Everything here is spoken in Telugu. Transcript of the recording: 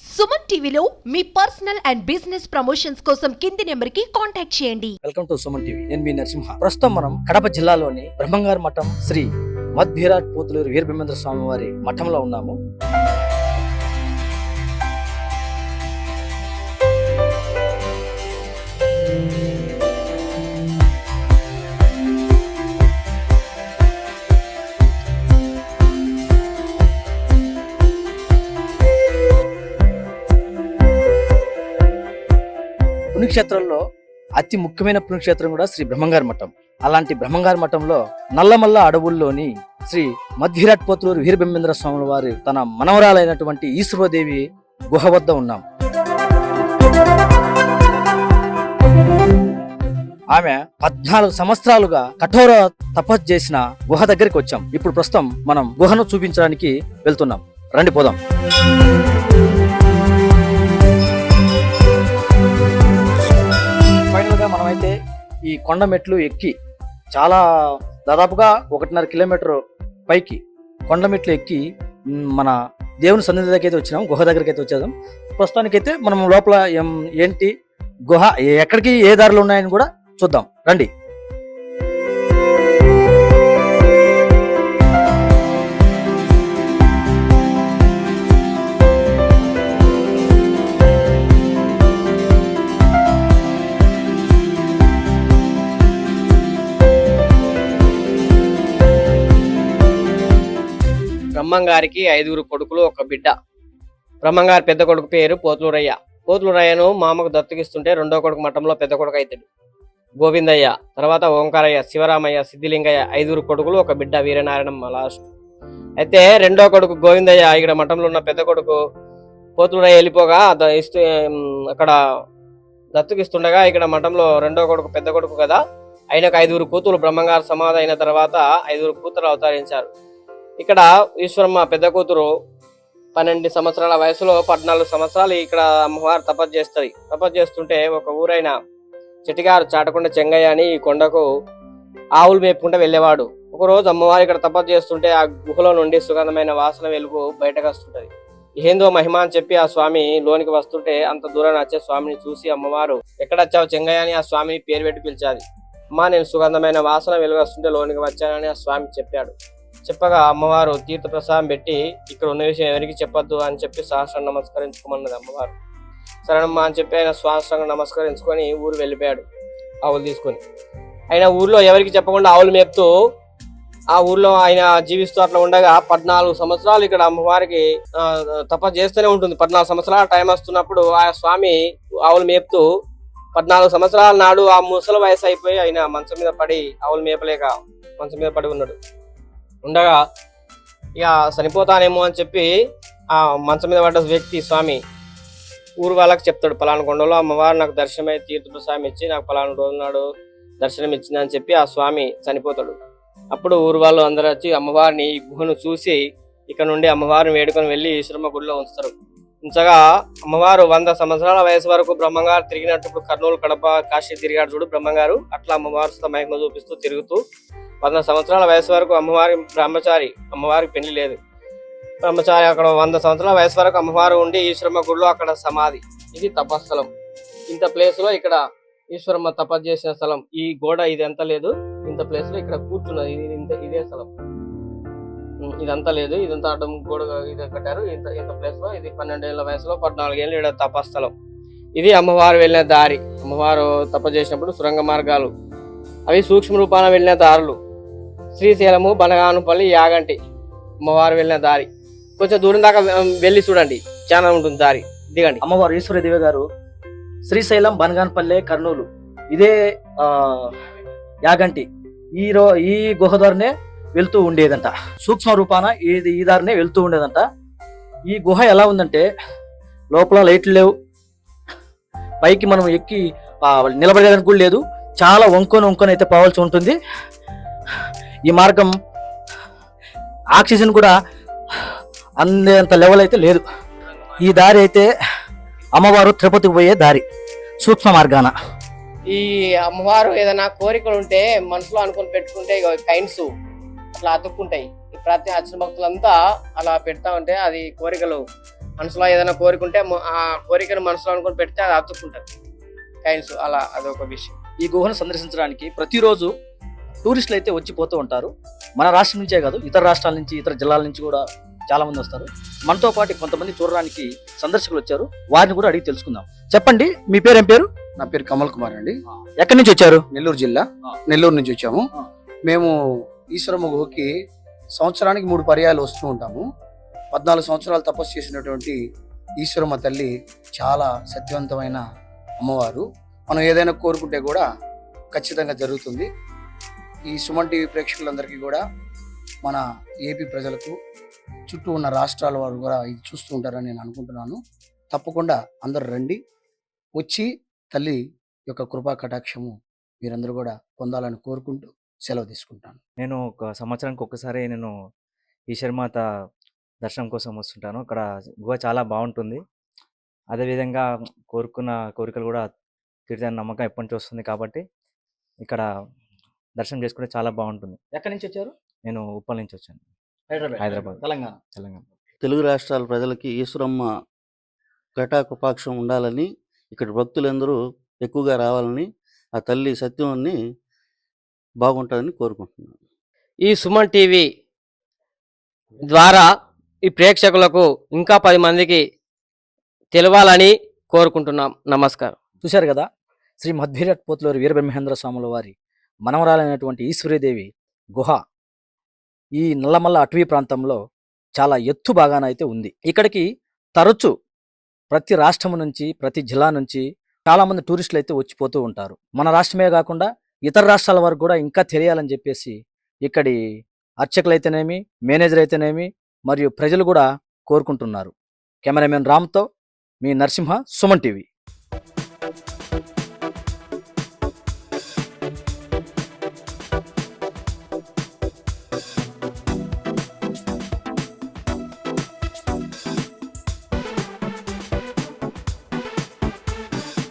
సుమన్ టీవీలో మీ పర్సనల్ అండ్ బిజినెస్ ప్రమోషన్స్ కోసం కింది నెంబర్కి కాంటాక్ట్ చేయండి. Welcome to Suman TV. నేను మీ నరసింహ. ప్రస్తుతం మనం కడప జిల్లాలోని బ్రహ్మంగారు మఠం శ్రీ మధ్యరాజ్ పోతులూరు వీరభీమేంద్ర స్వామి వారి మఠంలో ఉన్నాము. పుణ్యక్షేత్రంలో అతి ముఖ్యమైన పుణ్యక్షేత్రం కూడా శ్రీ బ్రహ్మంగారి మఠం. అలాంటి బ్రహ్మంగారి మఠంలో నల్లమల్ల అడవుల్లోని శ్రీ మధ్యరాట్ పోతులూరు వీరబ్రహ్మేంద్ర స్వామి వారి తన మనవరాలైనటువంటి ఈశ్వరదేవి గుహ వద్ద ఉన్నాం. ఆమె పద్నాలుగు సంవత్సరాలుగా కఠోర తపస్సు చేసిన గుహ దగ్గరికి వచ్చాం. ఇప్పుడు ప్రస్తుతం మనం గుహను చూపించడానికి వెళ్తున్నాం. రండి పోదాం. ఈ కొండ మెట్లు ఎక్కి చాలా దాదాపుగా ఒకటిన్నర కిలోమీటర్ పైకి కొండ మెట్లు ఎక్కి మన దేవుని సన్నిధి దగ్గరికి అయితే వచ్చినాం గుహ దగ్గరికి అయితే వచ్చేదాం ప్రస్తుతానికైతే మనం లోపల ఏం- ఏంటి గుహ ఎక్కడికి ఏ దారులు ఉన్నాయని కూడా చూద్దాం. రండి. బ్రహ్మంగారికి ఐదుగురు కొడుకులు ఒక బిడ్డ. బ్రహ్మంగారి పెద్ద కొడుకు పేరు పోతులూరయ్య. పోతులూరయ్యను మామకు దత్తుకిస్తుంటే రెండో కొడుకు మఠంలో పెద్ద కొడుకు అవుతాడు గోవిందయ్య తర్వాత ఓంకారయ్య శివరామయ్య సిద్ధిలింగయ్య ఐదుగురు కొడుకులు ఒక బిడ్డ వీరనారాయణమ్మ లాస్ట్. అయితే రెండో కొడుకు గోవిందయ్య ఇక్కడ మఠంలో ఉన్న పెద్ద కొడుకు పోతులూరయ్య వెళ్ళిపోగా ఇస్తూ అక్కడ దత్తుకిస్తుండగా ఇక్కడ మఠంలో రెండో కొడుకు పెద్ద కొడుకు కదా ఆయనకు ఐదుగురు కూతురు బ్రహ్మంగారు సమాధి అయిన తర్వాత ఐదుగురు కూతురు అవతరించారు. ఇక్కడ ఈశ్వరమ్మ పెద్ద కూతురు పన్నెండు సంవత్సరాల వయసులో పద్నాలుగు సంవత్సరాలు ఇక్కడ అమ్మవారు తపస్సు చేస్తుంది. తపస్సు చేస్తుంటే ఒక ఊరైన చెట్టిగారు చాటకుండా చెంగయ్య అని ఈ కొండకు ఆవులు మేపుకుంటూ వెళ్ళేవాడు. ఒక రోజు అమ్మవారు ఇక్కడ తపస్సు చేస్తుంటే ఆ గుహలో నుండి సుగంధమైన వాసన వెలుగు బయటకు వస్తుంటది. ఏందో మహిమ అని చెప్పి ఆ స్వామి లోనికి వస్తుంటే అంత దూరం వచ్చే స్వామిని చూసి అమ్మవారు ఎక్కడ వచ్చావు చెంగయ్య అని ఆ స్వామిని పేరు పెట్టి పిలిచాది. అమ్మా నేను సుగంధమైన వాసన వెలుగు వస్తుంటే లోనికి వచ్చానని ఆ స్వామి చెప్పాడు. చెప్పగా అమ్మవారు తీర్థ ప్రసాదం పెట్టి ఇక్కడ ఉన్న విషయం ఎవరికి చెప్పొద్దు అని చెప్పి సహస్రం నమస్కరించుకోమన్నది అమ్మవారు. సరేనమ్మా అని చెప్పి ఆయన సహస్రంగా నమస్కరించుకొని ఊరు వెళ్ళిపోయాడు ఆవులు తీసుకొని. ఆయన ఊర్లో ఎవరికి చెప్పకుండా ఆవులు మేపుతూ ఆ ఊర్లో ఆయన జీవిస్తూ అట్లా ఉండగా పద్నాలుగు సంవత్సరాలు ఇక్కడ అమ్మవారికి తప చేస్తూనే ఉంటుంది. పద్నాలుగు సంవత్సరాల టైం వస్తున్నప్పుడు ఆ స్వామి ఆవులు మేపుతూ పద్నాలుగు సంవత్సరాల నాడు ఆ ముసలి వయసు అయిపోయి ఆయన మంచం మీద పడి ఆవులు మేపలేక మంచం మీద పడి ఉన్నాడు. ఉండగా ఇక చనిపోతానేమో అని చెప్పి ఆ మంచం మీద పడ్డ వ్యక్తి స్వామి ఊరు వాళ్ళకి చెప్తాడు పలానా కొండలో అమ్మవారు నాకు దర్శనమై తీర్థ స్వామి ఇచ్చి నాకు పలానా రోజు నాడు దర్శనం ఇచ్చిందని చెప్పి ఆ స్వామి చనిపోతాడు. అప్పుడు ఊరు వాళ్ళు అందరూ వచ్చి అమ్మవారిని ఈ గుహను చూసి ఇక్కడ నుండి అమ్మవారిని వేడుకొని వెళ్ళి ఈశ్వరమ్మ గుడిలో ఉంచుతారు. ఉంచగా అమ్మవారు వంద సంవత్సరాల వయసు వరకు బ్రహ్మంగారు తిరిగినట్టు కర్నూలు కడప కాశీ తిరిగాడు చూడు బ్రహ్మంగారు. అట్లా అమ్మవారు మహిమ చూపిస్తూ తిరుగుతూ వంద సంవత్సరాల వయసు వరకు అమ్మవారి బ్రహ్మచారి అమ్మవారికి పెళ్ళి లేదు. బ్రహ్మచారి అక్కడ వంద సంవత్సరాల వయసు వరకు అమ్మవారు ఉండి ఈశ్వరమ్మ గుడిలో అక్కడ సమాధి. ఇది తపస్థలం. ఇంత ప్లేస్లో ఇక్కడ ఈశ్వరమ్మ తపస్సు చేసిన స్థలం. ఈ గోడ ఇది ఎంత లేదు? ఇంత ప్లేస్లో ఇక్కడ కూర్చున్నది. ఇది ఇంత ఇదే స్థలం. ఇదంతా లేదు. ఇదంతా అడ్డం గోడ ఇది కట్టారు. ఇంత ఇంత ప్లేస్లో ఇది పన్నెండేళ్ళ వయసులో పద్నాలుగేళ్ళు ఇక్కడ తపస్థలం. ఇది అమ్మవారు వెళ్ళిన దారి. అమ్మవారు తప చేసినప్పుడు సురంగ మార్గాలు. అవి సూక్ష్మ రూపాన వెళ్ళిన దారులు. శ్రీశైలము బనగానుపల్లి యాగంటి అమ్మవారు వెళ్ళిన దారి. కొంచెం దూరం దాకా వెళ్ళి చూడండి. చాలా ఉంటుంది దారి. దిగండి. అమ్మవారు ఈశ్వరదేవి గారు శ్రీశైలం బనగానపల్లె కర్నూలు. ఇదే యాగంటి. ఈ రో ఈ గుహ ద్వారానే వెళ్తూ ఉండేదంట. సూక్ష్మ రూపాన ఇది ఈ దారినే వెళ్తూ ఉండేదంట. ఈ గుహ ఎలా ఉందంటే లోపల లైట్లు లేవు. పైకి మనం ఎక్కి నిలబడేదానికి కూడా లేదు. చాలా వంకొని వంకొని అయితే పోవాల్సి ఉంటుంది. ఈ మార్గం ఆక్సిజన్ కూడా అందేంత లెవెల్ అయితే లేదు. ఈ దారి అయితే అమ్మవారు తిరుపతికి పోయే దారి సూక్ష్మ మార్గాన. ఈ అమ్మవారు ఏదైనా కోరికలు ఉంటే మనసులో అనుకుని పెట్టుకుంటే కైండ్స్ అట్లా అతుక్కుంటాయి. ప్రతి అచ్చిన భక్తులంతా అలా పెడతా ఉంటే అది కోరికలు. మనసులో ఏదైనా కోరుకుంటే ఆ కోరికను మనసులో అనుకుని పెడితే అది అతుక్కుంటది. కైన్స్ అలా అదొక విషయం. ఈ గుహను సందర్శించడానికి ప్రతిరోజు టూరిస్టులు అయితే వచ్చి పోతూ ఉంటారు. మన రాష్ట్రం నుంచే కాదు ఇతర రాష్ట్రాల నుంచి ఇతర జిల్లాల నుంచి కూడా చాలా మంది వస్తారు. మనతో పాటు కొంతమంది చూడడానికి సందర్శకులు వచ్చారు. వారిని కూడా అడిగి తెలుసుకుందాం. చెప్పండి మీ పేరు ఏం పేరు? నా పేరు కమల్ కుమార్ అండి. ఎక్కడి నుంచి వచ్చారు? నెల్లూరు జిల్లా. నెల్లూరు నుంచి వచ్చాము. మేము ఈశ్వరమ్మ గుహకి సంవత్సరానికి మూడు పర్యాయాలు వస్తూ ఉంటాము. పద్నాలుగు సంవత్సరాలు తపస్సు చేసినటువంటి ఈశ్వరమ్మ తల్లి చాలా సత్యవంతమైన అమ్మవారు. మనం ఏదైనా కోరుకుంటే కూడా ఖచ్చితంగా జరుగుతుంది. ఈ సుమన్ టీవీ ప్రేక్షకులందరికీ కూడా మన ఏపీ ప్రజలకు చుట్టూ ఉన్న రాష్ట్రాల వారు కూడా ఇది చూస్తూ ఉంటారని నేను అనుకుంటున్నాను. తప్పకుండా అందరు రండి. వచ్చి తల్లి యొక్క కృపా కటాక్షము మీరందరూ కూడా పొందాలని కోరుకుంటూ సెలవు తీసుకుంటాను. నేను ఒక సంవత్సరానికి ఒక్కసారి నేను ఈశ్వర్మాత దర్శనం కోసం వస్తుంటాను. అక్కడ గుహ చాలా బాగుంటుంది. అదేవిధంగా కోరుకున్న కోరికలు కూడా తీరుతాయని నమ్మకం ఎప్పటి నుంచి వస్తుంది కాబట్టి ఇక్కడ దర్శనం చేసుకుంటే చాలా బాగుంటుంది. ఎక్కడి నుంచి వచ్చారు? నేను ఉప్పల్ నుంచి వచ్చాను. హైదరాబాద్. హైదరాబాద్. తెలంగాణ. తెలంగాణ. తెలుగు రాష్ట్రాల ప్రజలకి ఈశ్వరమ్మ కటాకపాక్షం ఉండాలని ఇక్కడ భక్తులందరూ ఎక్కువగా రావాలని ఆ తల్లి సత్యాన్ని బాగుంటుందని కోరుకుంటున్నాను. ఈ సుమన్ టీవీ ద్వారా ఈ ప్రేక్షకులకు ఇంకా పది మందికి తెలవాలని కోరుకుంటున్నాం. నమస్కారం. చూశారు కదా? శ్రీ మధ్వీరట్ పోతులూరి వీరబ్రహ్మేంద్ర స్వాముల వారి మనవరాలైనటువంటి ఈశ్వరీదేవి గుహ ఈ నల్లమల్ల అటవీ ప్రాంతంలో చాలా ఎత్తు బాగాన అయితే ఉంది. ఇక్కడికి తరచు ప్రతి రాష్ట్రం నుంచి ప్రతి జిల్లా నుంచి చాలామంది టూరిస్టులు అయితే వచ్చిపోతూ ఉంటారు. మన రాష్ట్రమే కాకుండా ఇతర రాష్ట్రాల వరకు కూడా ఇంకా తెలియాలని చెప్పేసి ఇక్కడి అర్చకులు అయితేనేమి మేనేజర్ అయితేనేమి మరియు ప్రజలు కూడా కోరుకుంటున్నారు. కెమెరామెన్ రామ్తో మీ నరసింహ సుమన్ టీవీ.